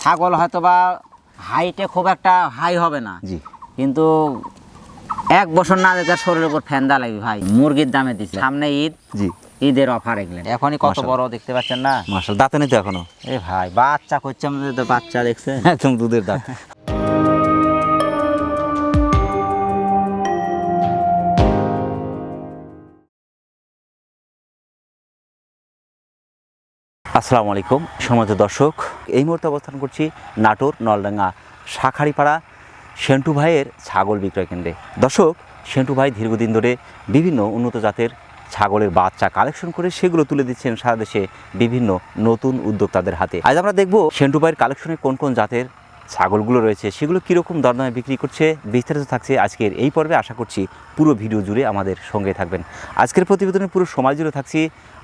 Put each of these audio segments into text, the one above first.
ছাগল হয়তো বা হাইটে খুব একটা হাই হবে না। জি। কিন্তু এক বছর না যেতে শরীরের উপর ফ্যান্দা লাগবে ভাই। মুরগির দামে দিচ্ছে সামনে ঈদ। জি। ঈদের অফার এগুলেন এখনই কত বড় দেখতে পাচ্ছেন না? মার্শাল দাঁতে নেই তো এখনও। এ ভাই বাচ্চা করছে আমাদের তো বাচ্চা দেখছে একদম দুধের দাঁত। আসসালামু আলাইকুম, সম্মানিত দর্শক। এই মুহূর্তে অবস্থান করছি নাটোর নলডাঙ্গা শাখারিপাড়া সেন্টু ভাইয়ের ছাগল বিক্রয় কেন্দ্রে। দর্শক, সেন্টু ভাই দীর্ঘদিন ধরে বিভিন্ন উন্নত জাতের ছাগলের বাচ্চা কালেকশন করে সেগুলো তুলে দিচ্ছেন সারা দেশে বিভিন্ন নতুন উদ্যোক্তাদের হাতে। আজ আমরা দেখব সেন্টু ভাইয়ের কালেকশনে কোন কোন জাতের ছাগলগুলো রয়েছে সেগুলো কীরকম দরদামে বিক্রি করছে বিস্তারিত থাকছে আজকের এই পর্বে। আশা করছি পুরো ভিডিও জুড়ে আমাদের সঙ্গে থাকবেন। আজকের প্রতিবেদনে পুরো সময় জুড়ে থাকছি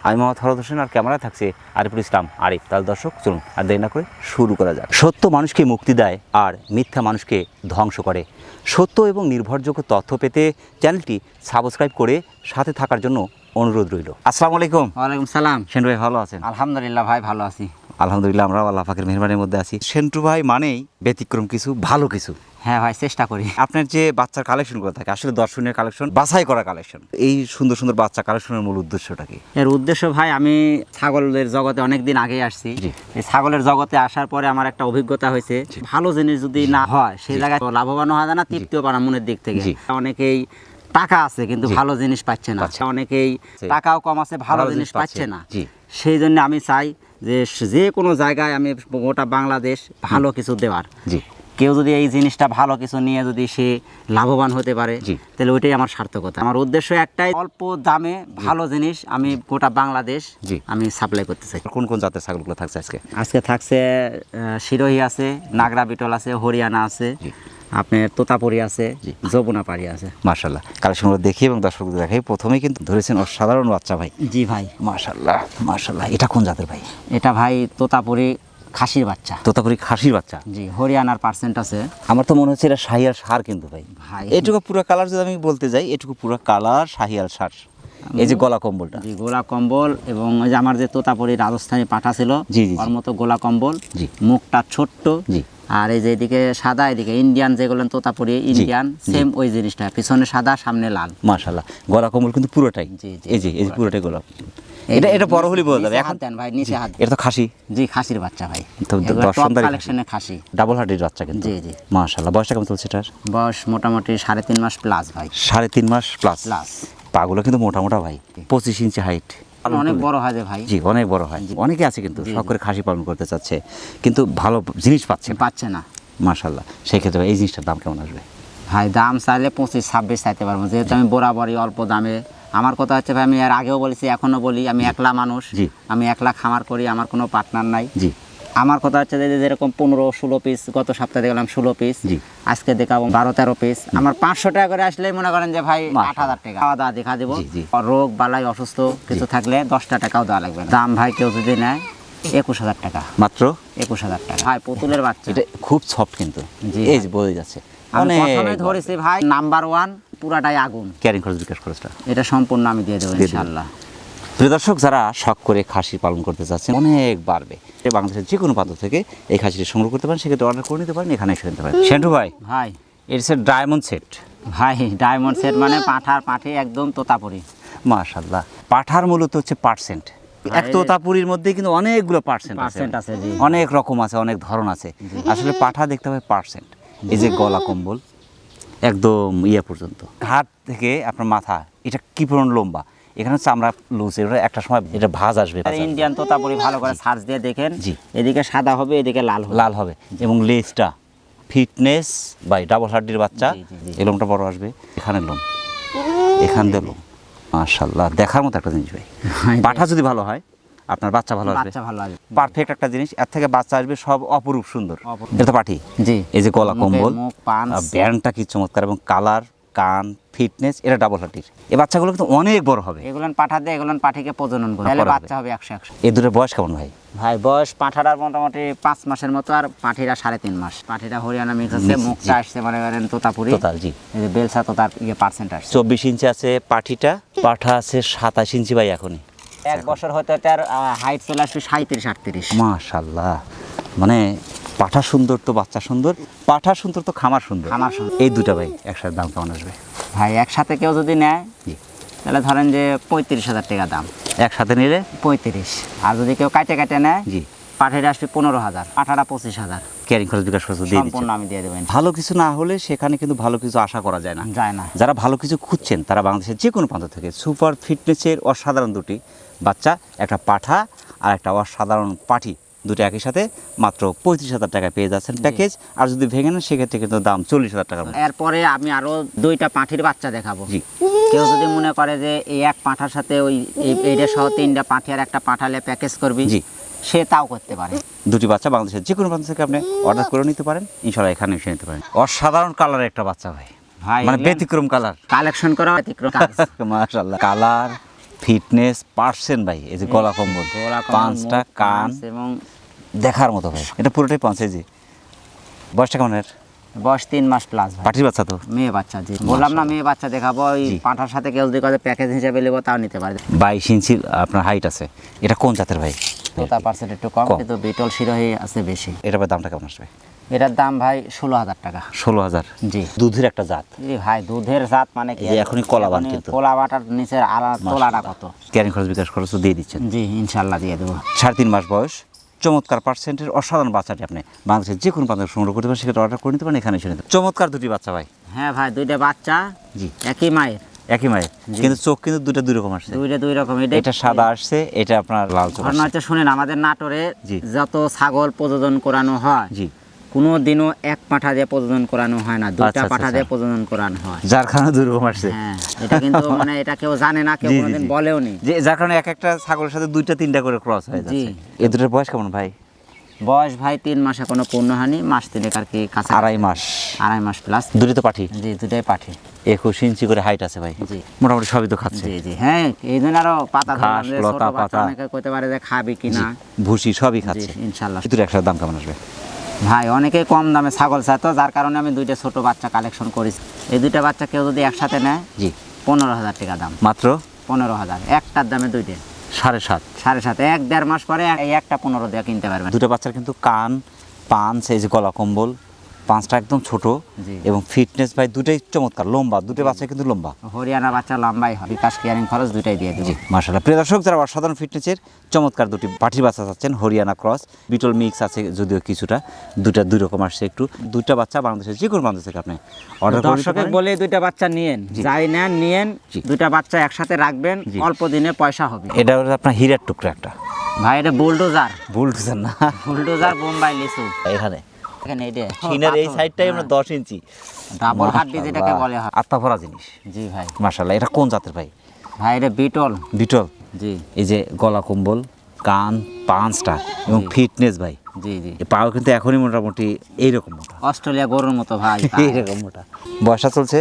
আমি মোহাম্মদ হরদ হোসেন আর ক্যামেরা থাকছে আরিফুল ইসলাম আরিফ তাহলে দর্শক। চলুন আর দেরি না করে শুরু করা যাক। সত্য মানুষকে মুক্তি দেয় আর মিথ্যা মানুষকে ধ্বংস করে। সত্য এবং নির্ভরযোগ্য তথ্য পেতে চ্যানেলটি সাবস্ক্রাইব করে সাথে থাকার জন্য অনুরোধ রইল। আসসালামু আলাইকুম। ওয়ালাইকুম সালাম। সেন্টু ভাই ভালো আছেন? আলহামদুলিল্লাহ ভাই ভালো আছি। আলহামদুলিল্লাহ আমরা আল্লাহ পাকের মেহরবানির মধ্যে আছি। সেন্টু ভাই মানেই ব্যতিক্রম কিছু ভালো কিছু। হ্যাঁ ভাই চেষ্টা করি। আপনার যে বাচ্চার কালেকশন করে থাকে আসলে দর্শনের কালেকশন বাছাই করা কালেকশন এই সুন্দর সুন্দর বাচ্চা কালেকশনের মূল উদ্দেশ্যটা কি? এর উদ্দেশ্য ভাই আমি ছাগলের জগতে অনেক দিন আগেই আসছি। এই ছাগলের জগতে আসার পরে আমার একটা অভিজ্ঞতা হয়েছে ভালো জিনিস যদি না হয় সেই জায়গায় লাভবান হয় না তৃপ্তিও পানা মনের দিক থেকে। অনেকেই টাকা আছে কিন্তু ভালো জিনিস পাচ্ছে না। অনেকেই টাকাও কম আছে ভালো জিনিস। পাচ্ছে না। সেই জন্য আমি চাই যে যে কোনো জায়গায় আমি গোটা বাংলাদেশ ভালো কিছু দেওয়ার। জি। কেউ যদি এই জিনিসটা ভালো কিছু নিয়ে যদি সে লাভবান হতে পারে। তাহলে ওইটাই আমার সার্থকতা। আমার উদ্দেশ্য একটাই অল্প দামে ভালো জিনিস আমি গোটা বাংলাদেশ জি। আমি সাপ্লাই করতে চাই। কোন কোন জাতের ছাগলগুলো থাকছে আজকে? আজকে থাকছে সিরোহি আছে নাগরা বিটল আছে হরিয়ানা আছে। আপনার তোতাপুরি আছে জি। যমুনা পাড়ি আছে। মার্শাল্লাহ কালেকশনগুলো দেখি এবং দর্শকদের দেখাই। প্রথমেই কিন্তু ধরেছেন অসাধারণ বাচ্চা ভাই। জি ভাই। মার্শাল্লাহ মার্শাল্লাহ এটা কোন জাতের ভাই? এটা ভাই তোতাপুরি খাসির বাচ্চা। তোতাপুরি খাসির বাচ্চা? জি হরিয়ানার পার্সেন্ট আছে। আমার তো মনে হচ্ছে এটা শাহিয়াল সার কিন্তু ভাই। ভাই। এটুকু পুরো কালার যদি আমি বলতে যাই এটুকু পুরো কালার শাহিয়াল সার এই যে গলা কম্বলটা। জি গোলা কম্বল এবং ওই যে আমার যে তোতাপুরি রাজস্থানী পাঠা ছিল জি, জি, জি। ওর মতো গোলা কম্বল। জি। মুখটা ছোট্ট। জি। আর এই যে এদিকে সাদা এদিকে ইন্ডিয়ান যেগুলো তোতাপুরি ইন্ডিয়ান সেম ওই জিনিসটা। পিছনে সাদা সামনে লাল। মার্শাল্লাহ গলা কম্বল কিন্তু পুরোটাই। জি। এই যে এই যে পুরোটাই। গোলাপ এটা এটা বড় হলে বোঝা যাবে। এখন দেন ভাই নিচে হাত এটা তো খাসি। জি খাসির বাচ্চা ভাই। তো দর্শনদারি খাসি। ডাবল হার্টের বাচ্চা কিন্তু। জি, জি। মাশাল্লাহ বয়সটা কেমন চলছে এটার? বয়স মোটামুটি সাড়ে তিন মাস প্লাস ভাই। সাড়ে তিন মাস প্লাস প্লাস পাগুলো কিন্তু মোটা মোটা ভাই। পঁচিশ ইঞ্চি হাইট অনেক বড় হয় ভাই। জি অনেক বড় হয়। অনেকে আছে কিন্তু শখ করে খাসি পালন করতে চাচ্ছে কিন্তু ভালো জিনিস পাচ্ছে পাচ্ছে না। মার্শাল্লাহ সেই ক্ষেত্রে এই জিনিসটার দাম কেমন আসবে? ভাই দাম চাইলে পঁচিশ ছাব্বিশ চাইতে পারব। যেহেতু আমি বরাবরই অল্প দামে। আমার কথা হচ্ছে ভাই আমি আর আগেও বলেছি এখনও বলি আমি একলা মানুষ। জি। আমি একলা খামার করি আমার কোনো পার্টনার নাই। জি। আমার কথা হচ্ছে যে যেরকম পনেরো ষোলো পিস গত সপ্তাহে দেখলাম ষোলো পিস আজকে দেখাবো বারো তেরো পিস আমার পাঁচশো টাকা করে আসলেই মনে করেন যে ভাই আট হাজার টাকা। খাওয়া দাওয়া দেখা দেবো। রোগ বালাই অসুস্থ কিছু থাকলে দশটা টাকাও দেওয়া লাগবে দাম ভাই কেউ যদি নেয় একুশ হাজার টাকা। মাত্র? একুশ হাজার টাকা। ভাই পুতুলের বাচ্চা। এটা খুব সফট কিন্তু। এই বোঝা যাচ্ছে। প্রথমে ধরেছি ভাই নাম্বার ওয়ান পুরাটাই আগুন। ক্যারিং খরচ বিকাশ খরচটা। এটা সম্পূর্ণ আমি দিয়ে দেবো ইনশাল্লাহ প্রিয় দর্শক যারা শখ করে খাসি পালন করতে চাচ্ছেন অনেক বাড়বে। বাংলাদেশের যে কোনো প্রান্ত থেকে এই খাসিটি সংগ্রহ করতে পারেন সেক্ষেত্রে অর্ডার করে নিতে পারেন এখানে এসে নিতে পারেন। সেন্টু ভাই ভাই। ইটস এ ডায়মন্ড সেট ভাই ডায়মন্ড সেট মানে পাঠার পাঠে একদম তোতাপুরি। মাশাল্লাহ পাঠার মূলত হচ্ছে পার্সেন্ট এক তোতাপুরির মধ্যে কিন্তু অনেকগুলো পার্সেন্ট আছে। পার্সেন্ট আছে জি। অনেক রকম আছে অনেক ধরন আছে। আসলে পাঠা দেখতে হবে পার্সেন্ট এই যে গলা কম্বল একদম ইয়ে পর্যন্ত। ঘাট থেকে আপনার মাথা এটা কি পরিমাণ লম্বা? এখানে হচ্ছে আমরা লুজ এটা একটা সময় এটা ভাজ আসবে। ইন্ডিয়ান তোতাপুরি ভালো করে সার্চ দিয়ে দেখেন। জি। এদিকে সাদা হবে এদিকে লাল লাল হবে। এবং লেজটা ফিটনেস বাই ডাবল হাড্ডির বাচ্চা জি, জি, জি। এই লোমটা বড় আসবে। এখানে লোম। এখান দিয়ে লোম। মাশাল্লাহ দেখার মতো একটা জিনিস ভাই। ভাই, পাঠা যদি ভালো হয় আপনার বাচ্চা ভালো আসবে। বাচ্চা ভালো আসবে। পারফেক্ট একটা জিনিস। এর থেকে বাচ্চা আসবে সব অপরূপ সুন্দর। এটা তো পাঠি জি। এই যে গলা কম্বল মুখ, পান, আর ব্যান্ডটা কি চমৎকার এবং কালার কান ফিটনেস এটা ডাবল হাড্ডির এই বাচ্চাগুলো কিন্তু অনেক বড় হবে। এগুলো পাঠা দিয়ে এগুলো পাঠিকে প্রজনন করে। তাহলে বাচ্চা হবে একশো একশো। এই দুটোর বয়স কেমন ভাই? ভাই বয়স পাঠাটার মোটামুটি পাঁচ মাসের মতো আর পাঠিরা সাড়ে তিন মাস। পাঠিটা হরিয়ানা মিক্স আছে মুখটা আসছে মনে করেন তোতাপুরি। টোটাল জি। এই যে বেলসা তোতার ইয়ে পার্সেন্ট আসছে। চব্বিশ ইঞ্চি আছে পাঠিটা পাঠা আছে সাতাশ ইঞ্চি ভাই এখনই। এক বছর হয়তো তার হাইট চলে আসবে সাঁত্রিশ আটত্রিশ। মাশাল্লাহ। মানে পাঠা সুন্দর তো বাচ্চা সুন্দর পাঠা সুন্দর তো খামার সুন্দর। খামার সুন্দর। এই দুটা ভাই একসাথে দাম কেমন আসবে? ভাই একসাথে কেউ যদি নেয় তাহলে ধরেন যে পঁয়ত্রিশ হাজার টাকা দাম। একসাথে নিলে? পঁয়ত্রিশ। আর যদি কেউ কাটে কাটে নেয় জি। পাঠিয়ে আসবে পনেরো হাজার পাঠাটা পঁচিশ হাজার। ক্যারিং খরচ বিকাশ খরচ দিয়ে সম্পূর্ণ আমি দিয়ে দেবেন ভালো কিছু না হলে সেখানে কিন্তু ভালো কিছু আশা করা যায় না। যায় না। যারা ভালো কিছু খুঁজছেন তারা বাংলাদেশের যে কোনো প্রান্ত থেকে সুপার ফিটনেসের অসাধারণ দুটি বাচ্চা একটা পাঠা আর একটা অসাধারণ পাঠি দুটো একই সাথে মাত্র পঁয়ত্রিশ হাজার টাকা পেয়ে যাচ্ছেন প্যাকেজ। আর যদি ভেঙে নেন সেক্ষেত্রে কিন্তু দাম চল্লিশ হাজার টাকা এরপরে আমি আরও দুইটা পাঁঠির বাচ্চা দেখাবো। জি। কেউ যদি মনে করে যে এই এক পাঁঠার সাথে ওই এইটা সহ তিনটা পাঁঠি আর একটা পাঠালে প্যাকেজ করবি জি। সে তাও করতে পারে। দুটি বাচ্চা বাংলাদেশের যে কোনো প্রান্ত থেকে আপনি অর্ডার করে নিতে পারেন। ইনশাল্লাহ এখানে এসে নিতে পারেন। অসাধারণ কালারের একটা বাচ্চা ভাই। মানে ব্যতিক্রম কালার। কালেকশন করা ব্যতিক্রম কাজ। কালার ফিটনেস পার্সেন্ট ভাই। এই যে গলা কম্বল। পাঁচটা কান। এবং দেখার মতো ভাই। এটা পুরোটাই পাঁচ জি বয়সটা কেমন এর? বয়স তিন মাস প্লাস পাটির বাচ্চা তো? মেয়ে বাচ্চা জি। বললাম না মেয়ে বাচ্চা দেখাবো ওই। পাঁঠার সাথে কেউ যদি কথা প্যাকেজ হিসাবে নেব তাও নিতে পারে বাইশ ইঞ্চি আপনার হাইট আছে। এটা কোন জাতের ভাই? তোতা পার্সেন্ট একটু কম। কিন্তু বিটল শিরোহী আছে বেশি। এটা দামটা কেমন আসবে? এটার দাম ভাই ষোলো হাজার টাকা। ষোলো হাজার? জি। দুধের একটা জাত? জি ভাই দুধের জাত মানে কি? এখনই কলা বান কিন্তু। কলা বাটার নিচের আলাদা তোলাটা কত? ক্যারিং খরচ বিকাশ খরচ দিয়ে দিচ্ছেন। জি ইনশাল্লাহ দিয়ে দেবো। সাড়ে তিন মাস বয়স। চমৎকার পার্সেন্টের অসাধারণ বাচ্চাটি আপনি বাংলাদেশের যে কোনো প্রান্ত সংগ্রহ করতে পারেন সেক্ষেত্রে অর্ডার করে নিতে পারেন এখানে এসে নিতে চমৎকার দুটি বাচ্চা ভাই। হ্যাঁ ভাই দুইটা বাচ্চা জি। একই মায়ের। একই মায়ের। কিন্তু চোখ কিন্তু দুইটা দুই রকম আসছে। দুইটা দুই রকম এটা সাদা আসছে এটা আপনার লাল চোখ ঘটনা হচ্ছে শুনেন আমাদের নাটোরে। যত ছাগল প্রযোজন করানো হয় জি। কোনো দিনও এক পাঠা দিয়ে প্রযোজন করানো হয় না দুইটা আচ্ছা, আচ্ছা, পাঠা দিয়ে আচ্ছা। প্রযোজন করানো হয়। যার কারণে দুই রকম আসছে। হ্যাঁ এটা কিন্তু মানে এটা কেউ জানে না কেউ কোনোদিন। বলেও নি যে যার কারণে এক একটা ছাগলের সাথে দুইটা তিনটা করে ক্রস হয়ে যাচ্ছে। জি। এ দুটোর বয়স কেমন ভাই? বয়স ভাই তিন মাস এখনও পূর্ণ হয়নি মাস তিনেক আর কি কাছে আড়াই মাস। আড়াই মাস প্লাস দুটি তো পাঠি। জি দুটাই পাঠি। একুশ ইঞ্চি করে হাইট আছে ভাই। জি। মোটামুটি সবই তো খাচ্ছে। জি জি। হ্যাঁ এই জন্য আরও পাতা ঘাস, লতা, পাতা। অনেকে কইতে পারে যে খাবি কিনা ভুসি সবই খাচ্ছে। ইনশাল্লাহ। দুটোর একসাথে দাম কেমন আসবে? ভাই অনেকে কম দামে ছাগল চায় তো যার কারণে আমি দুইটা ছোট বাচ্চা কালেকশন করেছি। এই দুইটা বাচ্চা কেউ যদি একসাথে নেয় জি। পনেরো হাজার টাকা দাম। মাত্র? পনেরো হাজার। একটার দামে দুইটা। সাড়ে সাত। সাড়ে সাত। এক দেড় মাস পরে এই একটা পনেরো দেওয়া কিনতে পারবেন। দুটো বাচ্চার কিন্তু কান পান সেই যে গলা কম্বল পাঁচটা একদম ছোট এবং ফিটনেস ভাই দুটোই চমৎকার লম্বা দুটো বাচ্চা কিন্তু লম্বা। হরিয়ানা বাচ্চা লম্বাই হয় বিকাশ কেয়ারিং খরচ দুইটাই দিয়ে জি মার্শাল্লাহ প্রিয় দর্শক যারা অসাধারণ ফিটনেসের চমৎকার দুটি পাঠির বাচ্চা চাচ্ছেন হরিয়ানা ক্রস বিটল মিক্স আছে যদিও কিছুটা দুটা দুই রকম আসছে একটু। দুটা বাচ্চা বাংলাদেশের যে কোনো বাংলাদেশ থেকে আপনি অর্ডার দর্শকে বলে দুইটা বাচ্চা নিয়েন যাই নেন নিয়েন জি। দুইটা বাচ্চা একসাথে রাখবেন অল্প দিনে পয়সা হবে। এটা হলো আপনার হীরার টুকরো একটা। ভাই এটা বুলডোজার বুলডোজার না। বুলডোজার বোম্বাই লিচু। এখানে। এখানে এইটা সিনার এই সাইডটাই আমরা দশ ইঞ্চি। ডাবল হাড্ডি যেটাকে বলে হয়। জিনিস। জি ভাই। মার্শাল্লাহ এটা কোন জাতের ভাই? ভাই এটা বিটল। বিটল? জি। এই যে গলা কম্বল কান পাঁচটা এবং ফিটনেস ভাই। জি জি। এই পাও কিন্তু এখনই মোটামুটি এইরকম মোটা। অস্ট্রেলিয়া গরুর মতো ভাই এইরকম মোটা। বয়সটা চলছে?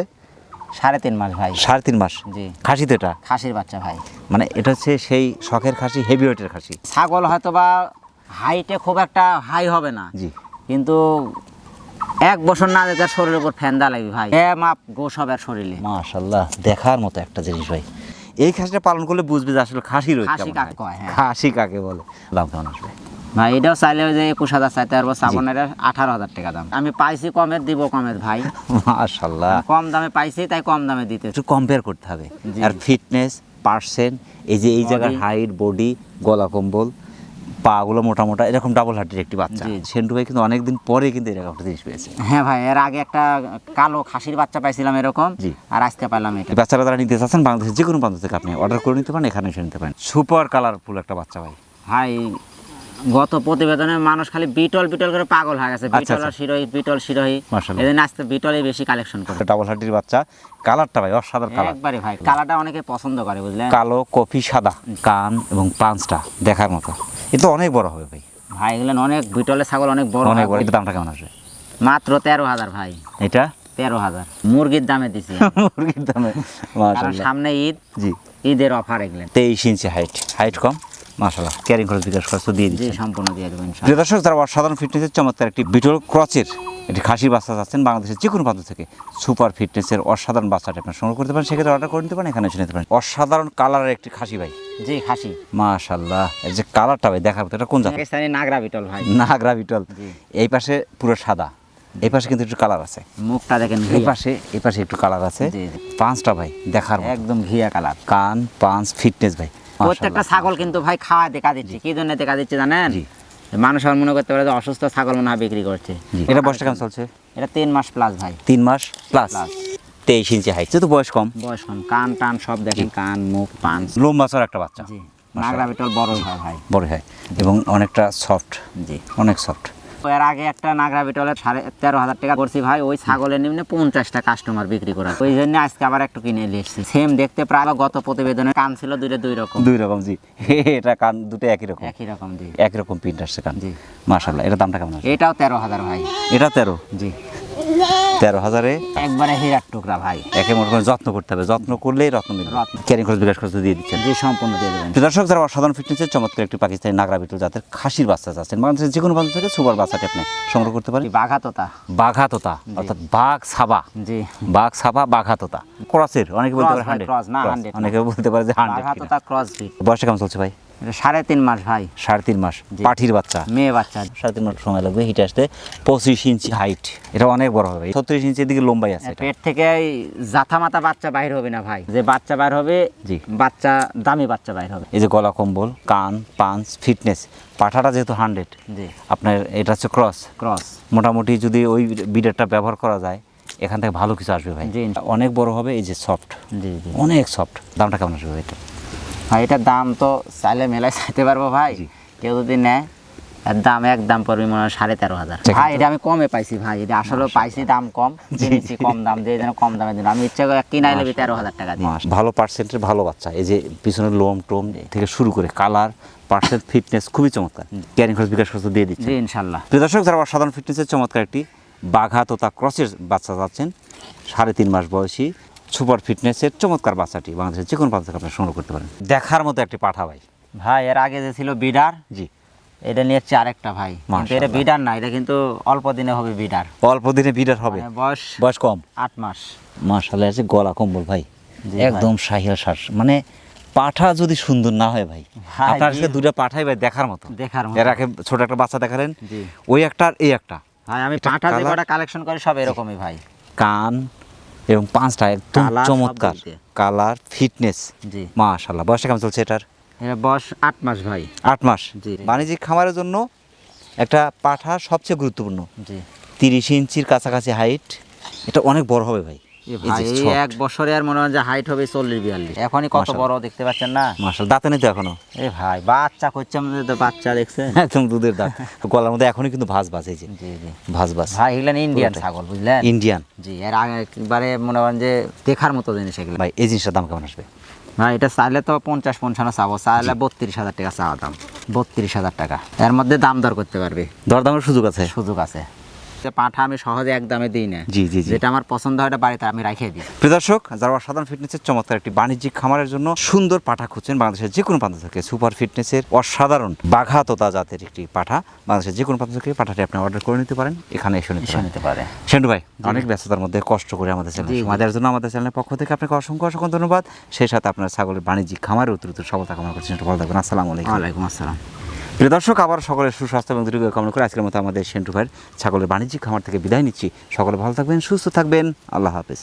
সাড়ে তিন মাস ভাই। সাড়ে তিন মাস? জি। খাসি তো এটা? খাসির বাচ্চা ভাই। মানে এটা হচ্ছে সেই শখের খাসি হেভি ওয়েটের খাসি। ছাগল হয়তো বা হাইটে খুব একটা হাই হবে না। জি। কিন্তু এক বছর না যেতে শরীরের উপর ফ্যান্দা লাগবে ভাই। এ মাপ গোস হবে আর শরীরে। মাশাল্লাহ দেখার মতো একটা জিনিস ভাই। এই খাসিটা পালন করলে বুঝবে যে আসলে খাসি রয়েছে খাসি কাকে কয়, হ্যাঁ। খাসি কাকে বলে? দাম কেমন আসবে? ভাই এটাও চাইলে যে একুশ হাজার চাইতে পারব শ্রাবণের আঠারো হাজার টাকা দাম। আমি পাইছি কমের দিব কমের ভাই। মাশাল্লাহ। কম দামে পাইছি তাই কম দামে দিতে একটু কম্পেয়ার করতে হবে। আর ফিটনেস পার্সেন্ট এই যে এই জায়গার হাইট বডি গলা কম্বল পাগুলো মোটা মোটা এরকম ডাবল হার্টের একটি বাচ্চা। জি। সেন্টু ভাই কিন্তু অনেকদিন পরে কিন্তু এরকম একটা জিনিস পেয়েছে। হ্যাঁ ভাই এর আগে একটা কালো খাসির বাচ্চা পাইছিলাম এরকম জি। আর আজকে পাইলাম এটা। বাচ্চারা যারা নিতে চাচ্ছেন বাংলাদেশের যে কোনো প্রান্ত থেকে আপনি অর্ডার করে নিতে পারেন এখানে এসে নিতে পারেন। সুপার কালারফুল একটা বাচ্চা ভাই। ভাই গত প্রতিবেদনে মানুষ খালি বিটল বিটল করে পাগল হয়ে গেছে। আচ্ছা, বিটল আচ্ছা। আর শিরোহী বিটল শিরোহী। মাশাআল্লাহ। এদিন আজকে বিটলই বেশি কালেকশন করে। ডাবল হার্টির বাচ্চা। কালারটা ভাই অসাধারণ কালার একবারে ভাই কালারটা অনেকে পছন্দ করে বুঝলেন? কালো কফি সাদা কান এবং পাঁচটা দেখার মতো। এ তো অনেক বড় হবে ভাই। ভাই এগুলো অনেক বিটলের ছাগল অনেক বড় অনেক বড়। এটা দামটা কেমন আসবে? মাত্র তেরো হাজার ভাই। এটা? তেরো হাজার। মুরগির দামে দিছি। মুরগির দামে। সামনে ঈদ। জি। ঈদের অফার এগুলো। তেইশ ইঞ্চি হাইট হাইট কম? মাশাল্লাহ ক্যারিং খরচ বিকাশ খরচ দিয়ে জি দিচ্ছেন সম্পূর্ণ দিয়ে দেবেন প্রিয় দর্শক যারা ফিটনেসের চমৎকার একটি বিটল ক্রচের একটি খাসির বাচ্চা চাচ্ছেন বাংলাদেশের যে কোনো প্রান্ত থেকে সুপার ফিটনেসের অসাধারণ বাচ্চাটা আপনার সংগ্রহ করতে পারেন সেক্ষেত্রে অর্ডার করে নিতে পারেন এখানে এসে নিতে পারেন। অসাধারণ কালারের একটি খাসি ভাই। জি খাসি। মাশাল্লাহ এর যে কালারটা ভাই দেখার মতো এটা কোন পাকিস্তানি নাগরা বিটল ভাই। নাগরা বিটল। এই পাশে পুরো সাদা এই পাশে কিন্তু একটু কালার আছে। মুখটা দেখেন এই পাশে এই পাশে একটু কালার আছে। পাঁচটা ভাই দেখার একদম ঘিয়া কালার কান পাঁচ ফিটনেস ভাই। প্রত্যেকটা ছাগল কিন্তু ভাই খাওয়া দেখা দিচ্ছে। কি জন্য দেখা দিচ্ছে জানেন। মানুষ আর মনে করতে পারে যে অসুস্থ ছাগল মনে হয় বিক্রি করছে। এটা বয়সটা কেমন চলছে? এটা তিন মাস প্লাস ভাই। তিন মাস প্লাস। তেইশ ইঞ্চি হাইট যেহেতু বয়স কম। বয়স কম। কান টান সব দেখেন কান মুখ পান। লোম বাছর একটা বাচ্চা। জি। নাগরা বিটল বড় হয় ভাই। বড় হয়। এবং অনেকটা সফট জি। অনেক সফট এর আগে একটা নাগরা বিটলের সাড়ে তেরো হাজার টাকা করছি ভাই ওই ছাগলের নিম্নে পঞ্চাশটা কাস্টমার বিক্রি করা। ওই জন্য আজকে আবার একটু কিনে এসেছি। সেম দেখতে প্রায় গত প্রতিবেদনে কান ছিল দুইটা দুই রকম। দুই রকম জি। এটা কান দুটো একই রকম। একই রকম জি। একই রকম প্রিন্ট আসছে কান। জি। মাসাল্লাহ এটা দামটা কেমন এটাও তেরো হাজার ভাই। এটা তেরো? জি। তেরো হাজারে? একবারে হীরার টুকরা ভাই। একে মোট করে যত্ন করতে হবে। যত্ন করলেই রত্ন মিলবে। ক্যারিং খরচ বিকাশ খরচ দিয়ে দিচ্ছেন। জি সম্পূর্ণ দিয়ে দেবেন। দর্শক যারা অসাধারণ ফিটনেসের চমৎকার একটি পাকিস্তানি নাগরা বিটল জাতের খাসির বাচ্চা চাচ্ছেন বাংলাদেশের যে কোনো প্রান্ত থেকে সুপার বাচ্চাটি আপনি সংগ্রহ করতে পারেন। বাঘা তোতা বাঘা তোতা অর্থাৎ বাঘ সাবা। জি। বাঘ সাবা বাঘা তোতা ক্রসের অনেকে বলতে পারে হান্ড্রেড cross, না, 100 না। অনেকে বলতে পারে যে হান্ড্রেড ক্রস বিট বয়সটা কেমন চলছে ভাই? সাড়ে তিন মাস ভাই। সাড়ে তিন মাস। পাঠির বাচ্চা। মেয়ে বাচ্চা। সাড়ে তিন মাস সময় লাগবে হিটে আসতে পঁচিশ ইঞ্চি হাইট এটা অনেক বড় হবে। ছত্রিশ ইঞ্চির দিকে লম্বাই আছে পেট থেকে জাথা মাথা বাচ্চা বাইর হবে না ভাই। যে বাচ্চা বাইর হবে জি। বাচ্চা দামি বাচ্চা বাইর হবে। এই যে গলা কম্বল কান পাঞ্চ ফিটনেস পাঠাটা যেহেতু হান্ড্রেড জি। আপনার এটা হচ্ছে ক্রস ক্রস মোটামুটি যদি ওই বিডারটা ব্যবহার করা যায় এখান থেকে ভালো কিছু আসবে ভাই। অনেক বড় হবে এই যে সফট জি জি। অনেক সফট দামটা কেমন আসবে এটা? ভাই এটার দাম তো চাইলে মেলায় চাইতে পারব ভাই। কেউ যদি নেয় এর দাম এক দাম পড়বে মনে হয় সাড়ে তেরো হাজার। ভাই এটা আমি কমে পাইছি ভাই এটা আসলে পাইছি দাম কম কিনেছি কম দাম দিয়ে যেন কম দামে দিন আমি ইচ্ছা করে কিনাই নেবি তেরো হাজার টাকা দিয়ে। ভালো পার্সেন্টের ভালো বাচ্চা। এই যে পিছনের লোম টোম থেকে শুরু করে কালার পার্সেন্ট ফিটনেস খুবই চমৎকার। ক্যারিং খরচ বিকাশ খরচ দিয়ে দিচ্ছে ইনশাল্লাহ প্রিয় দর্শক যারা সাধারণ ফিটনেসের চমৎকার একটি বাঘা তোতা ক্রসের বাচ্চা যাচ্ছেন সাড়ে তিন মাস বয়সী। সুপার ফিটনেসের চমৎকার বাচ্চাটি বাংলাদেশের যে কোনো থেকে আপনি সংগ্রহ করতে পারেন। দেখার মতো একটি পাঠা ভাই। ভাই এর আগে যে ছিল বিডার জি। এটা নিয়ে হচ্ছে আরেকটা ভাই। এটা বিডার না এটা কিন্তু অল্প দিনে হবে বিডার। অল্প দিনে বিডার হবে। মানে বয়স বয়স কম। আট মাস। মাশাল্লাহ আছে গলা কম্বল ভাই। একদম শাহিয়াল শ্বাস। মানে পাঠা যদি সুন্দর না হয় ভাই আপনার। কাছে দুটা পাঠাই ভাই দেখার মতো। দেখার মতো। এর আগে ছোট একটা বাচ্চা দেখালেন। ওই একটা আর এই একটা। ভাই আমি পাঁঠা যে কালেকশন করি সব এরকমই ভাই। কান এবং পাঁচটা একদম চমৎকার। Colour fitness. জি। মাশাল্লাহ বয়সটা কেমন চলছে এটার? এটা বয়স আট মাস ভাই। আট মাস? জি। বাণিজ্যিক খামারের জন্য একটা পাঠা সবচেয়ে গুরুত্বপূর্ণ। জি। তিরিশ ইঞ্চির কাছাকাছি হাইট এটা অনেক বড় হবে ভাই। এক বছরে আর মনে হয় যে হাইট হবে চল্লিশ বিয়াল্লিশ। এখনই কত বড় দেখতে পাচ্ছেন না? মার্শাল দাঁতে নেই তো এখনও? এ ভাই বাচ্চা করছে আমাদের বাচ্চা দেখছে একদম দুধের দাঁত। গলার মধ্যে এখনই কিন্তু এই যে। জি ভাজ ভাজ। ভাই ইন্ডিয়ান ছাগল বুঝলেন? ইন্ডিয়ান জি এর আগে একবারে মনে করেন যে দেখার মতো জিনিস এগুলো। ভাই এই জিনিসটার দাম কেমন আসবে? এটা চাইলে তো পঞ্চাশ পঞ্চান্ন চাবো চাইলে বত্রিশ হাজার টাকা চাওয়া দাম। বত্রিশ হাজার টাকা। এর মধ্যে দাম দর করতে পারবে। দরদামের সুযোগ আছে? সুযোগ আছে। যে পাঁঠা আমি সহজে এক দামে দিই না। জি জি যেটা আমার পছন্দ হয় বাড়িতে আমি রাখিয়ে দিই। প্রিয় দর্শক যারা অসাধারণ ফিটনেসের চমৎকার একটি বাণিজ্যিক খামারের জন্য সুন্দর পাঠা খুঁজছেন বাংলাদেশের যে কোনো প্রান্ত থেকে সুপার ফিটনেসের অসাধারণ বাঘা তোতা জাতের একটি পাঠা বাংলাদেশের যে কোনো প্রান্ত থেকে পাঠাটি আপনি অর্ডার করে নিতে পারেন এখানে এসে নিতে পারেন। সেন্টু ভাই অনেক ব্যস্ততার মধ্যে কষ্ট করে আমাদের চ্যানেল দেওয়ার জন্য আমাদের চ্যানেলের পক্ষ থেকে আপনাকে অসংখ্য অসংখ্য ধন্যবাদ। সেই সাথে আপনার ছাগলের বাণিজ্যিক খামারের উত্তর সফলতা কামনা করছেন একটু ভালো থাকবেন। আসসালামু আলাইকুম। আসসালাম। প্রিয় দর্শক, আবার সকলের সুস্বাস্থ্য এবং দীর্ঘ কামনা করে আজকের মতো আমাদের সেন্টু ভাইয়ের ছাগলের বাণিজ্যিক খামার থেকে বিদায় নিচ্ছি। সকলে ভালো থাকবেন, সুস্থ থাকবেন। আল্লাহ হাফেজ।